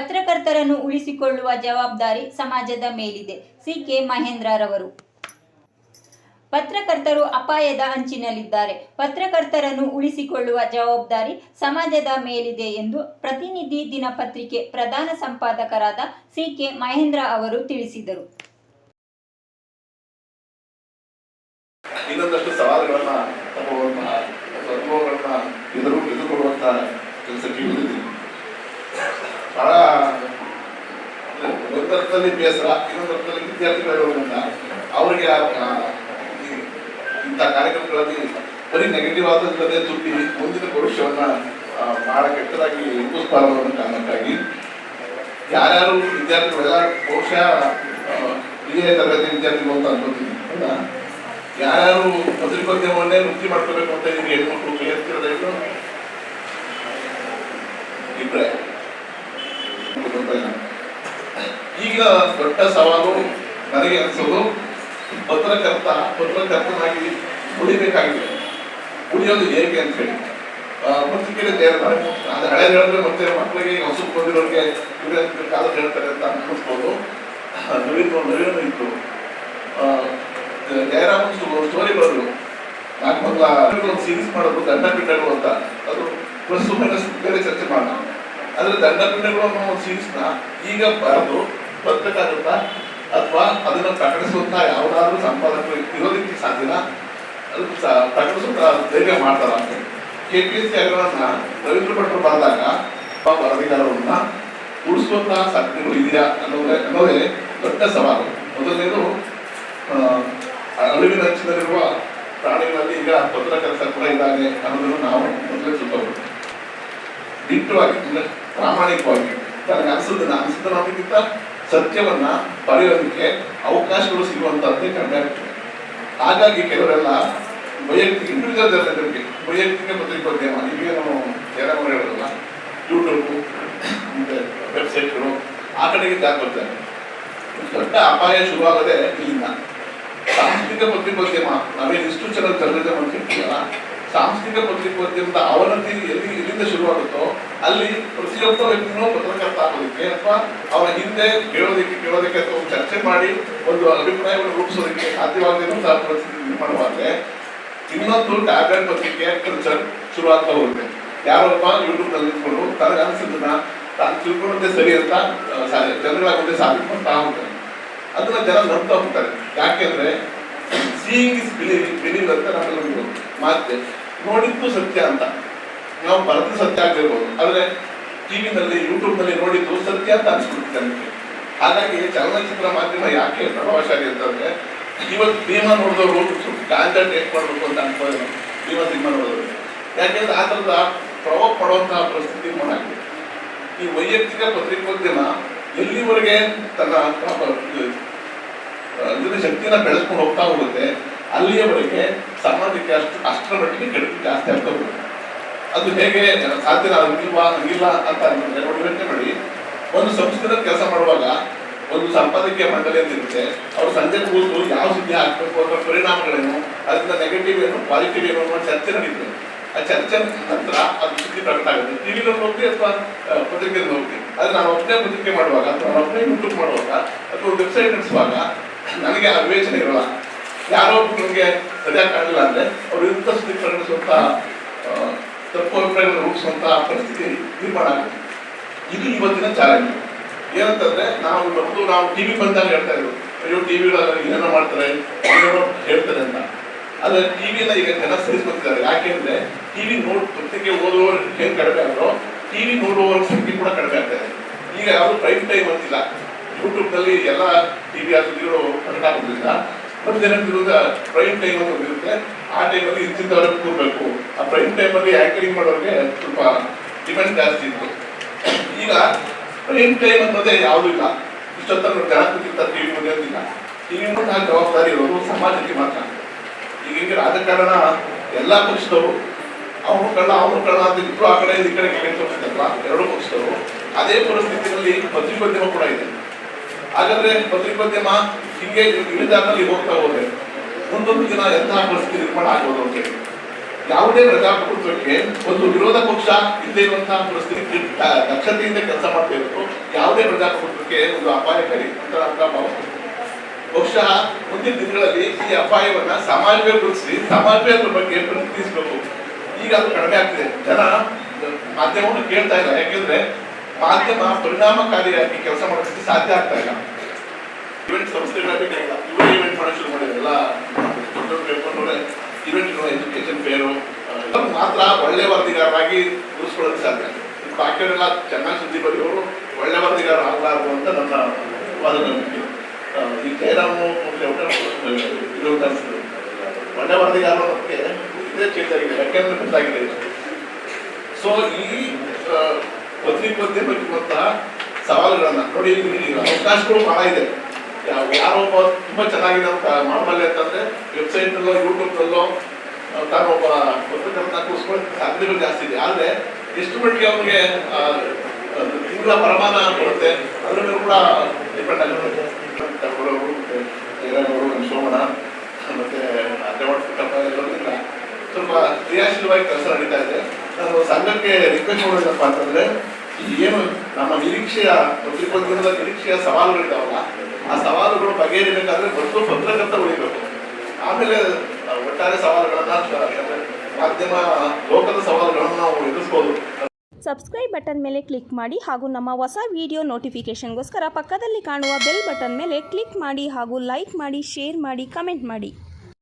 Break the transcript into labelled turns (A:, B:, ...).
A: ಪತ್ರಕರ್ತರನ್ನು ಉಳಿಸಿಕೊಳ್ಳುವ ಜವಾಬ್ದಾರಿ ಸಮಾಜದ ಮೇಲಿದೆ. ಸಿಕೆ ಮಹೇಂದ್ರರವರು. ಪತ್ರಕರ್ತರು ಅಪಾಯದ ಅಂಚಿನಲ್ಲಿದ್ದಾರೆ. ಪತ್ರಕರ್ತರನ್ನು ಉಳಿಸಿಕೊಳ್ಳುವ ಜವಾಬ್ದಾರಿ ಸಮಾಜದ ಮೇಲಿದೆ ಎಂದು ಪ್ರತಿನಿಧಿ ದಿನಪತ್ರಿಕೆ ಪ್ರಧಾನ ಸಂಪಾದಕರಾದ ಸಿಕೆ ಮಹೇಂದ್ರ ಅವರು ತಿಳಿಸಿದರು.
B: ಇನ್ನೊಂದಷ್ಟು ಸವಾಲುಗಳನ್ನ ತಮ್ಮ ಅನುಭವಗಳನ್ನ ಎದುರು ಕೆಲಸಕ್ಕೆ ಇಳಿದಿದ್ದೀನಿ ಬಹಳ ಒಂದರ್ಥದಲ್ಲಿ ಬೇಸರ ಇನ್ನೊಂದರ್ಥದಲ್ಲಿ ವಿದ್ಯಾರ್ಥಿಗಳಿರೋದ್ರಿಂದ ಅವರಿಗೆ ಇಂಥ ಕಾರ್ಯಕ್ರಮಗಳಲ್ಲಿ ಬರೀ ನೆಗೆಟಿವ್ ಆದಲ್ಲದೆ ತುಟ್ಟಿ ಮುಂದಿನ ಭವಿಷ್ಯವನ್ನ ಬಹಳ ಕೆಟ್ಟದಾಗಿ ಅನ್ನೋ ಕಾರಣಕ್ಕಾಗಿ ಯಾರ್ಯಾರು ವಿದ್ಯಾರ್ಥಿಗಳೆಲ್ಲ ಬಹುಶಃ ಇದೇ ತರಗತಿ ವಿದ್ಯಾರ್ಥಿಗಳು ಅಂತ ಅನ್ಕೋತೀನಿ. ಯಾರ್ಯಾರು ಯಾರ್ಯಾರು ಪತ್ರಿಕೋದ್ಯಮವನ್ನೇ ವೃತ್ತಿ ಮಾಡ್ಕೋಬೇಕು ಅಂತ ಇದೀವಿ ಹೆಣ್ಮಕ್ಳು ಕೇಳ್ತಿರೋದೇನು ಏನು ಇಬ್ರೆ. ಈಗ ದೊಡ್ಡ ಸವಾಲು ನನಗೆ ಅನಿಸೋದು ಪತ್ರಕರ್ತ ಪತ್ರಕರ್ತನಾಗಿ ಉಳಿಬೇಕಾಗಿದೆ. ಉಳಿಯೋದು ಹೇಗೆ ಅಂತ ಹೇಳಿ. ಪತ್ರಿಕೆಯಲ್ಲಿ ಅದು ಹಳೆ ಹೇಳಿದ್ರೆ ಮತ್ತೆ ಮಕ್ಕಳಿಗೆ ಹೊಸ ಬಂದಿರೋರಿಗೆ ಕಾಲ ಹೇಳ್ತಾರೆ ಅಂತ ಅನ್ಸ್ಬೋದು. ನವೀನ್ ನವೀನ್ ಇತ್ತು ಜಯರಾಮ್ ಸ್ಟೋರಿ ಬರೆದ್ರು. ನಾನು ಮೊದಲ ಒಂದು ಸೀರೀಸ್ ಮಾಡೋದು ದಂಡ ಪಿಂಡಗಳು ಅಂತ. ಅದು ಮೈನಸ್ ಬೇರೆ ಚರ್ಚೆ ಮಾಡೋಣ ಆದರೆ ದಂಡ ಪಿಂಡಗಳು ಅನ್ನೋ ಸೀರೀಸ್ನ ಈಗ ಬರೆದು ಪತ್ರಕರ್ತ ಅಥವಾ ಅದನ್ನು ಪ್ರಕಟಿಸುವಂತ ಯಾವ್ದಾದ್ರು ಸಂಪಾದಕರು ಇರೋದಕ್ಕೆ ಸಾಧ್ಯನ? ಅದು ಪ್ರಕಟಿಸುವಂತ ಧೈರ್ಯ ಮಾಡ್ತಾರ ಅಂತ ಕೆ ಪಿ ಎಸ್ ಸಿ ಅಗ್ರವನ್ನ ರವೀಂದ್ರ ಭಟ್ರು ಬರೆದಾಗ ವರದಿಗಾರರನ್ನ ಉಳಿಸುವಂತಹ ಸಾಧ್ಯತೆಗಳು ಇದೆಯಾ ಅನ್ನೋದೇ ಅನ್ನೋದೇ ದೊಡ್ಡ ಸವಾಲು. ಮೊದಲನೇದು ಅಳಿವಿನ ಅಂಚಿನಲ್ಲಿರುವ ಪ್ರಾಣಿಗಳಲ್ಲಿ ಈಗ ಪತ್ರಕರ್ತ ಕೂಡ ಇದ್ದಾನೆ ಅನ್ನೋದನ್ನು ನಾವು ಮೊದಲೇ ತಿಳ್ಕೋಬೇಕು. ದಿಟ್ಟವಾಗಿ ಅಂದ್ರೆ ಪ್ರಾಮಾಣಿಕವಾಗಿ ನನಗೆ ಅನಿಸುತ್ತೆ ಅನಿಸುತ್ತ ಅನ್ನೋದಕ್ಕಿಂತ ಸತ್ಯವನ್ನ ಬರೆಯೋದಕ್ಕೆ ಅವಕಾಶಗಳು ಸಿಗುವಂತದ್ದೇ ಕಡಿಮೆ ಆಗ್ತದೆ. ಹಾಗಾಗಿ ಕೆಲವರೆಲ್ಲ ವೈಯಕ್ತಿಕ ಇಂಡಿವಿಜುವಲ್ ಜರ್ನಲಿಸ್ಟ್ಗೆ ವೈಯಕ್ತಿಕ ಪತ್ರಿಕೋದ್ಯಮ ಈಗ ನಾವು ಜಯರಾಮ್ ಹೇಳೋದಲ್ಲ ಯೂಟ್ಯೂಬ್ ಮತ್ತೆ ವೆಬ್ಸೈಟ್ಗಳು ಆ ಕಡೆಗೆ ಬರ್ತಾರೆ ದೊಡ್ಡ ಅಪಾಯ ಶುರುವಾಗದೆ ಇಲ್ಲಿಂದ. ಸಾಂಸ್ಕೃತಿಕ ಪತ್ರಿಕೋದ್ಯಮ ನಾವೇನು ಇನ್ಸ್ಟಿಟ್ಯೂಷನಲ್ ಜರ್ನಲಿಸಮ್ ಅಂತ ಸಾಂಸ್ಕೃತಿಕ ಪತ್ರಿಕೋದ್ಯಮದ ಅವನತಿ ಎಲ್ಲಿ, ಎಲ್ಲಿಂದ ಶುರುವಾಗುತ್ತೋ, ಅಲ್ಲಿ ಪ್ರತಿಯೊಬ್ಬ ವ್ಯಕ್ತಿನೂ ಪತ್ರಕರ್ತ ಆಗೋದಕ್ಕೆ ಅಥವಾ ಅವನ ಹಿಂದೆ ಕೇಳೋದಕ್ಕೆ ಕೇಳೋದಕ್ಕೆ ಅಥವಾ ಚರ್ಚೆ ಮಾಡಿ ಒಂದು ಅಭಿಪ್ರಾಯವನ್ನು ರೂಪಿಸೋದಕ್ಕೆ ಸಾಧ್ಯವಾಗದೇ ಪರಿಸ್ಥಿತಿ ನಿರ್ಮಾಣವಾದ್ರೆ ಇನ್ನೊಂದು ಟ್ಯಾಬ್ಲೆಟ್ ಪತ್ರಿಕೆ ಕಲ್ಚರ್ ಶುರುವಾಗ್ತಾ ಹೋಗುತ್ತೆ. ಯಾರೊಬ್ಬ ಯೂಟ್ಯೂಬ್ನಲ್ಲಿ ನಿಂತ್ಕೊಂಡು ತನಗೆ ಅನಿಸಿದ್ದನ್ನ ತಾನು ತಿಳ್ಕೊಂಡಂತೆ ಸರಿ ಅಂತ ಜನಗಳ ಮುಂದೆ ಮಾಡ್ತಾ ಹೋಗ್ತಾನೆ ಅದನ್ನ ಜನ ನಂಬ್ತಾ ಹೋಗ್ತಾರೆ. ಯಾಕೆಂದ್ರೆ ಸೀಯಿಂಗ್ ಇಸ್ ಬಿಲೀವ್ ಬಿಲೀವ್ ಅಂತ ನಮ್ಮಲ್ಲಿ ಮಾತೆ ನೋಡಿದ್ದು ಸತ್ಯ ಅಂತ. ನಾವು ಬರೆದು ಸತ್ಯ ಆಗಿರ್ಬೋದು ಆದ್ರೆ ಟಿವಿನಲ್ಲಿ ಯೂಟ್ಯೂಬ್ನಲ್ಲಿ ನೋಡಿದ್ದು ಸತ್ಯ ಅಂತ ಅನ್ಸ್ಬಿಡುತ್ತೆ ನಮಗೆ. ಹಾಗಾಗಿ ಚಲನಚಿತ್ರ ಮಾಧ್ಯಮ ಯಾಕೆ ಪ್ರಭಾವಶಾಲಿ ಅಂತಂದ್ರೆ ಇವತ್ತು ಭೀಮಾ ನೋಡಿದವರು ಗಾಂಜಾ ಟೇಕ್ ಮಾಡಬೇಕು ಅಂತ ಅನ್ಕೋದ್ರು ಭೀಮಾ ಸಿನಿಮಾ ನೋಡಿದ್ರು ಯಾಕೆಂದ್ರೆ ಆ ಥರದ ಪ್ರಭಾವ ಪಡುವಂತಹ ಪರಿಸ್ಥಿತಿ ಮಾಡಿದೆ ಈ ವೈಯಕ್ತಿಕ ಪತ್ರಿಕೋದ್ಯಮ ಎಲ್ಲಿವರೆಗೆ ತನ್ನ ಇದರ ಶಕ್ತಿನ ಬೆಳೆಸ್ಕೊಂಡು ಹೋಗ್ತಾ ಹೋಗುತ್ತೆ, ಅಲ್ಲಿಯವರೆಗೆ ಸಮಾಜಕ್ಕೆ ಅಷ್ಟು, ಅಷ್ಟರ ಮಟ್ಟಿಗೆ ಕೆಡುಕು ಜಾಸ್ತಿ ಆಗ್ತಾ ಹೋಗುತ್ತೆ. ಅದು ಹೇಗೆ ಸಾಧ್ಯ ಹಂಗಿಲ್ವಾ ಹಂಗಿಲ್ಲ ಅಂತ ಅಂದ್ರೆ ನೋಡಿ, ಯೋಚನೆ ಮಾಡಿ. ಒಂದು ಸಂಸ್ಕೃತ ಕೆಲಸ ಮಾಡುವಾಗ ಒಂದು ಸಂಪಾದಕೀಯ ಮಂಡಳಿ ಅಂತ ಇರುತ್ತೆ, ಅವ್ರು ಸಂಜೆ ಕೂತು ಯಾವ ಸುದ್ದಿ ಹಾಕ್ಬೇಕು ಅಂತ ಪರಿಣಾಮಗಳೇನು, ಅದರಿಂದ ನೆಗೆಟಿವ್ ಏನು ಪಾಸಿಟಿವ್ ಏನು ಅನ್ನೋ ಚರ್ಚೆ ನಡೀತದೆ. ಆ ಚರ್ಚೆ ನಂತರ ಅದು ಸುದ್ದಿ ಪ್ರಕಟ ಆಗುತ್ತೆ. ಟಿವಿನಲ್ಲಿ ಹೋಗಿ ಅಥವಾ ಪತ್ರಿಕೆಯಲ್ಲಿ ಹೋಗಿ ಆದರೆ ನಾನು ಒಬ್ಬನೇ ಪತ್ರಿಕೆ ಮಾಡುವಾಗ ಅಥವಾ ನಾನು ಒಬ್ಬನೇ ಯೂಟ್ಯೂಬ್ ಮಾಡುವಾಗ ಅಥವಾ ವೆಬ್ಸೈಟ್ ನಡೆಸುವಾಗ ನನಗೆ ಆ ವಿವೇಚನೆ ಇರೋಲ್ಲ. ಯಾರೋ ನಮಗೆ ಸರಿಯಾಗಿ ಕಾಣಲಿಲ್ಲ ಅಂದ್ರೆ ಅವ್ರು ಇಂಥ ಸುದ್ದಿ ಪ್ರಕಟಿಸುವಂತ ಆ, ತಪ್ಪು ಅಭಿಪ್ರಾಯಗಳನ್ನು ರೂಪಿಸುವಂತಹ ಪರಿಸ್ಥಿತಿ ನಿರ್ಮಾಣ ಆಗುತ್ತೆ. ಇದು ಇವತ್ತಿನ ಚಾಲೆಂಜ್ ಏನಂತಂದ್ರೆ ನಾವು ಮೊದಲು ನಾವು ಟಿ ವಿ ಬಂದಾಗ ಹೇಳ್ತಾ ಇದ್ರು ಅಯ್ಯೋ ಟಿವಿಗಳಲ್ಲಿ ಏನೇನೋ ಮಾಡ್ತಾರೆ? ಏನೇನೋ ಹೇಳ್ತಾರೆ ಅಂತ. ಆದರೆ ಟಿ ವಿನ ಈಗ ಜನ ಸರಿಸ್ಕೊತಿದ್ದಾರೆ ಯಾಕೆಂದ್ರೆ ಟಿವಿ ನೋಡ್ ಪತ್ರಿಕೆ ಓದುವವರು ಏನು ಕಡಿಮೆ ಆದರೂ ಟಿ ವಿ ನೋಡುವವರ ಸಂಖ್ಯೆ ಕೂಡ ಕಡಿಮೆ ಆಗ್ತಾ ಇದೆ. ಈಗ ಯಾವುದು ಪ್ರೈಮ್ ಟೈಮ್ ಅಂತಿಲ್ಲ. ಯೂಟ್ಯೂಬ್ ಎಲ್ಲ ಟಿ ವಿ ಸುದ್ದಿಗಳು ಆಗೋದ್ರಿಂದ ಬಟ್ ಏನಾಗ್ತಿರೋದು ಪ್ರೈಮ್ ಟೈಮ್ ಅಂತ ಒಂದಿರುತ್ತೆ ಆ ಟೈಮಲ್ಲಿ ಇಂತಿದ್ದವರೆಗೆ ಕೂರಬೇಕು. ಆ ಪ್ರೈಮ್ ಟೈಮಲ್ಲಿ ಆ್ಯಕ್ಟಿಂಗ್ ಮಾಡೋರಿಗೆ ಸ್ವಲ್ಪ ಡಿಮ್ಯಾಂಡ್ ಜಾಸ್ತಿ ಇತ್ತು. ಈಗ ಪ್ರೈಮ್ ಟೈಮ್ ಅನ್ನೋದೇ ಯಾವುದೂ ಇಲ್ಲ. ಇಷ್ಟೊತ್ತನ್ನು ಜನಕ್ಕಿಂತ ಕೂತಿರ್ತಾರೆ ಟಿವಿ ಮುಂದೆ ಅಂತಿಲ್ಲ ಟಿವಿ ಮುಂದೆ ಆ ಜವಾಬ್ದಾರಿ ಇರೋದು ಸಮಾಜಕ್ಕೆ ಮಾತ್ರ. ಈಗ ರಾಜಕಾರಣ ಎಲ್ಲ ಪಕ್ಷದವರು ಅವನು ಕಳ್ಳ ಅವನು ಕಳ್ಳ ಅಂತ ಇಬ್ಬರು ಆ ಕಡೆ ಈ ಕಡೆ ಕೆಳಗೆ ತೋರಿಸಿದಲ್ವಾ ಎರಡು ಪಕ್ಷದವರು, ಅದೇ ಪರಿಸ್ಥಿತಿಯಲ್ಲಿ ಪತ್ರಿಕೋದ್ಯಮ ಕೂಡ ಇದೆ. ಹಾಗಾದ್ರೆ ಪತ್ರಿಕೋದ್ಯಮ ಹಿಂಗೆ ಇಳಿದಾದಲ್ಲಿ ಹೋಗ್ತಾ ಹೋದ್ರೆ ಮುಂದೊಂದು ದಿನ ಎಂತಹ ಪರಿಸ್ಥಿತಿ ನಿರ್ಮಾಣ ಆಗ್ಬೋದು ಅಂತ ಯಾವುದೇ ಪ್ರಜಾಪ್ರಭುತ್ವಕ್ಕೆ ಒಂದು ವಿರೋಧ ಪಕ್ಷ ಇಲ್ಲದೆ ಇರುವಂತಹ ಪರಿಸ್ಥಿತಿ ದಕ್ಷತೆಯಿಂದ ಕೆಲಸ ಮಾಡ್ತಾ ಇರೋದು ಯಾವುದೇ ಪ್ರಜಾಪ್ರಭುತ್ವಕ್ಕೆ ಒಂದು ಅಪಾಯಕಾರಿ ಅಂತ ಭಾವಿಸ್ತೀನಿ ಬಹುಶಃ ಮುಂದಿನ ದಿನಗಳಲ್ಲಿ ಈ ಅಪಾಯವನ್ನ ಸಮಾಜವೇ ಗುರುತಿಸಿ, ಸಮಾಜವೇ ಅದ್ರ ಬಗ್ಗೆ ಪ್ರತಿನಿಧಿಸಬೇಕು. ಈಗ ಅದು ಕಡಿಮೆ ಆಗ್ತಿದೆ. ಜನ ಮಾಧ್ಯಮವನ್ನು ಕೇಳ್ತಾ ಇಲ್ಲ ಯಾಕೆಂದ್ರೆ ಮಾಧ್ಯಮ ಪರಿಣಾಮಕಾರಿಯಾಗಿ ಕೆಲಸ ಮಾಡೋದಕ್ಕೆ ಸಾಧ್ಯ ಆಗ್ತಾ ಇಲ್ಲ. ಇವೆಂಟ್ ಸಂಸ್ಥೆಗಳೇ ಇವರೇ ಇವೆಂಟ್ ಮಾಡೋ ಶುರು ಮಾಡಿದ್ರು ಎಲ್ಲ ಪೇಪರ್ ಹೇಳ್ಕೊಂಡ್ರೆ ಇವೆಂಟ್ ಎಜುಕೇಶನ್ ಫೇರು ಮಾತ್ರ ಒಳ್ಳೆ ವರದಿಗಾರರಾಗಿ ಉಳಿಸ್ಕೊಳ್ಳೋದಕ್ಕೆ ಸಾಧ್ಯ. ಬಾಕಿಯವರೆಲ್ಲ ಚೆನ್ನಾಗಿ ಸುದ್ದಿ ಬರೆಯೋರು ಒಳ್ಳೆ ವರದಿಗಾರ ಆಗಲಾರದು ಅಂತ ನನ್ನ ವಾದ ನಂಬಿಕೆ. ಈ ಜಯರಾಮು. ಒಳ್ಳೆ ವರದಿಗಾರರ ಬಗ್ಗೆ ಇದೇ ಚೇಂಜ್ ಆಗಿದೆ ಗೊತ್ತಾಗಿದೆ. ಸೊ ಈ ಆ, ಪತ್ರಿಕೋದ್ಯಮಕ್ಕಿರುವಂತಹ ಸವಾಲುಗಳನ್ನ ನೋಡಿ ಅವಕಾಶಗಳು ಬಹಳ ಇದೆ. ಯಾರೊಬ್ಬ ತುಂಬಾ ಚೆನ್ನಾಗಿದೆ ಅಂತ ಮಾಡಬಲ್ಲೆ ಅಂತಂದ್ರೆ ವೆಬ್ಸೈಟ್ ಅಲ್ಲೋ ಯೂಟ್ಯೂಬ್ ಅಲ್ಲೋ ತಾನೊಬ್ಬ ಪತ್ರಕರ್ತನ ಕೂರಿಸ್ಕೊಳ್ಳೋ ಸಾಧ್ಯತೆಗಳು ಜಾಸ್ತಿ ಇದೆ. ಆದ್ರೆ ಎಷ್ಟು ಮಟ್ಟಿಗೆ ಅವ್ರಿಗೆ ತಿಂಗಳ ಪ್ರಮಾಣ ಬರುತ್ತೆ ಅದ್ರ ಮೇಲೆ ಕೂಡ ಡಿಪೆಂಡ್ ಆಗಿರುತ್ತೆ ಜಯರಾಮವರು, ಸೋಮಣ್ಣ ಮತ್ತೆ ಅಡ್ಡವಾಡ ಪುಟ್ಟಪ್ಪ ಎಲ್ಲರಿಂದ ಸ್ವಲ್ಪ ಕ್ರಿಯಾಶೀಲವಾಗಿ ಕೆಲಸ ನಡೀತಾ ಇದೆ. ಸಂಘಕ್ಕೆ ರಿಕ್ವೆಸ್ಟ್ ಮಾಡೋದಪ್ಪ ಅಂತಂದ್ರೆ, ಏನು ನಮ್ಮ ನಿರೀಕ್ಷೆಯ ಪತ್ರಿಕೋದ್ಯಮದ ನಿರೀಕ್ಷೆಯ ಸವಾಲುಗಳಿದ್ದಾವಲ್ಲ, ಆ ಸವಾಲುಗಳು ಬಗೆಹರಿಬೇಕಾದ್ರೆ ಮೊದಲು ಪತ್ರಕರ್ತ ಉಳಿಬೇಕು. ಆಮೇಲೆ ಒಟ್ಟಾರೆ ಸವಾಲುಗಳನ್ನ ಮಾಧ್ಯಮ, ಲೋಕದ ಸವಾಲುಗಳನ್ನು ನಾವು ಎದುರಿಸ್ಬೋದು.
C: ಸಬ್ಸ್ಕ್ರೈಬ್ ಬಟನ್ ಮೇಲೆ ಕ್ಲಿಕ್ ಮಾಡಿ ಹಾಗೂ ನಮ್ಮ ಹೊಸ ವಿಡಿಯೋ ನೋಟಿಫಿಕೇಷನ್ಗೋಸ್ಕರ ಪಕ್ಕದಲ್ಲಿ ಕಾಣುವ ಬೆಲ್ ಬಟನ್ ಮೇಲೆ ಕ್ಲಿಕ್ ಮಾಡಿ ಹಾಗೂ ಲೈಕ್ ಮಾಡಿ ಶೇರ್ ಮಾಡಿ ಕಮೆಂಟ್ ಮಾಡಿ.